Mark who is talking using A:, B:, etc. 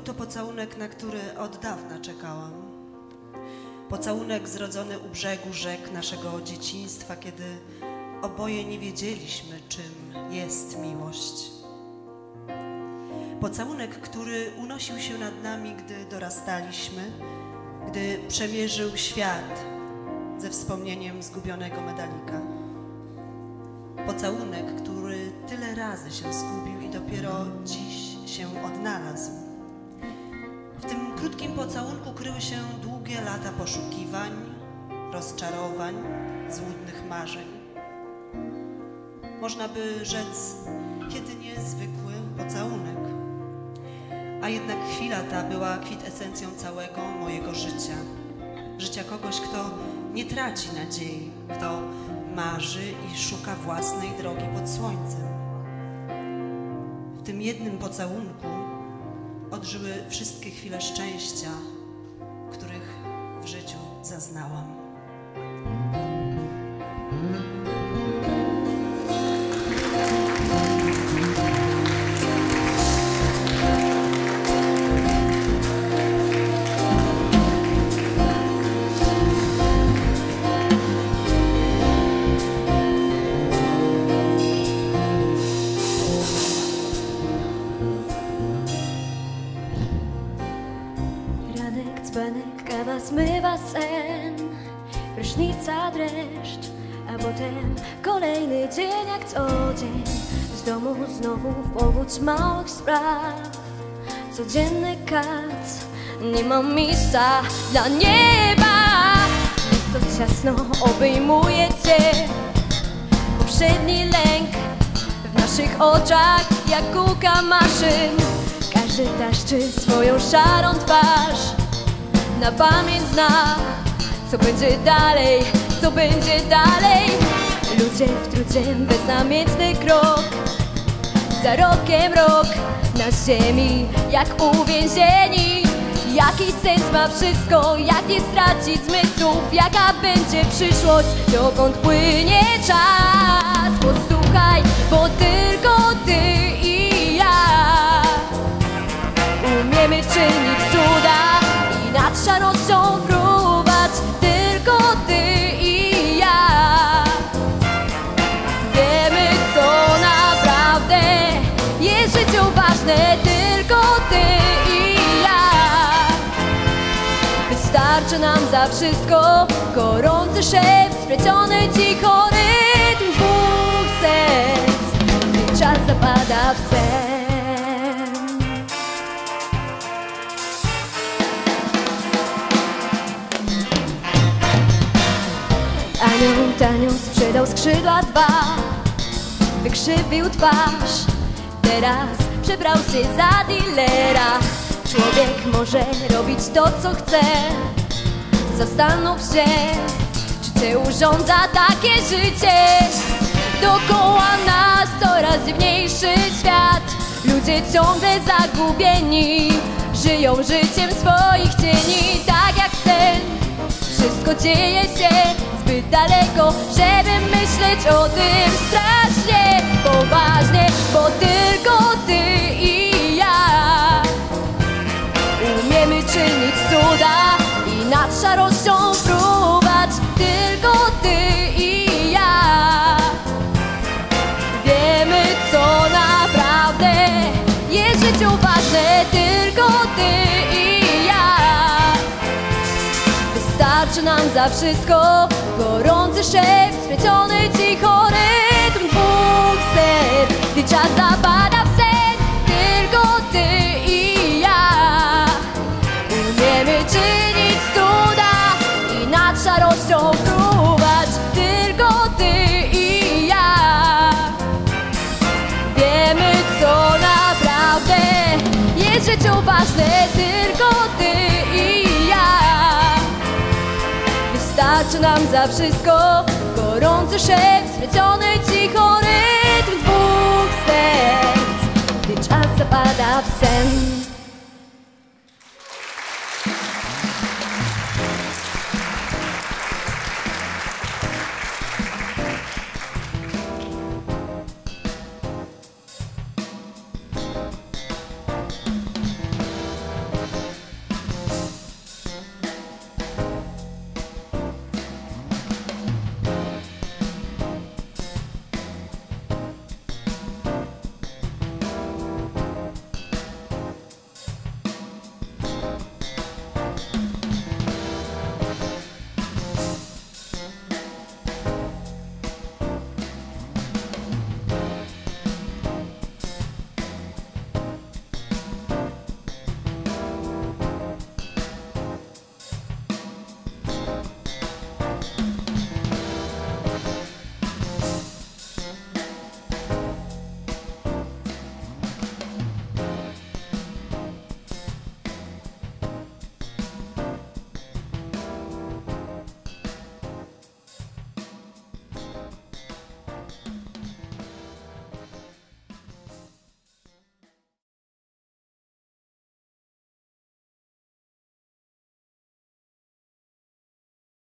A: to pocałunek, na który od dawna czekałam. Pocałunek zrodzony u brzegu rzek naszego dzieciństwa, kiedy oboje nie wiedzieliśmy, czym jest miłość. Pocałunek, który unosił się nad nami, gdy dorastaliśmy, gdy przemierzył świat ze wspomnieniem zgubionego medalika. Pocałunek, który tyle razy się zgubił i dopiero dziś się odnalazł. W tym krótkim pocałunku kryły się długie lata poszukiwań, rozczarowań, złudnych marzeń. Można by rzec, kiedy niezwykły pocałunek. A jednak chwila ta była kwitesencją całego mojego życia. Życia kogoś, kto nie traci nadziei, kto marzy i szuka własnej drogi pod słońcem. W tym jednym pocałunku odżyły wszystkie chwile szczęścia, których w życiu zaznałam.
B: Prysznica dreszcz, a potem kolejny dzień jak co dzień. Z domu znowu w powódź małych spraw. Codzienny kac, nie ma miejsca dla nieba. Miasto ciasno obejmuje cię. Poprzedni lęk w naszych oczach jak kółka maszyn. Każdy taszczy swoją szarą twarz. Na pamięć zna Co będzie dalej, co będzie dalej? Ludzie w trudzie beznamiętny krok. Za rokiem rok na ziemi jak uwięzieni. Jaki sens ma wszystko, jak nie stracić zmysłów? Jaka będzie przyszłość, dokąd płynie czas? Posłuchaj, bo ty Wystarczy nam za wszystko. Gorący szept, spleciony cicho rytm dwóch serc czas zapada w sen. Anioł tanio sprzedał skrzydła dwa Wykrzywił twarz. Teraz przebrał się za dealera. Człowiek może robić to co chce Zastanów się Czy cię urządza takie życie. Dookoła nas coraz dziwniejszy świat. Ludzie ciągle zagubieni Żyją życiem swoich cieni. Tak jak sen wszystko dzieje się zbyt daleko, żeby myśleć o tym strasznie Wystarczy nam za wszystko. Gorący szept, spleciony cicho rytm. Dwóch serc Gdy czas zapada w sen Tylko ty i ja. Umiemy czynić cuda I nad szarością fruwać Tylko ty i ja. Wiemy co naprawdę Jest życiu ważne Tylko ty Wystarczy nam za wszystko. Gorący szept, spleciony cicho rytm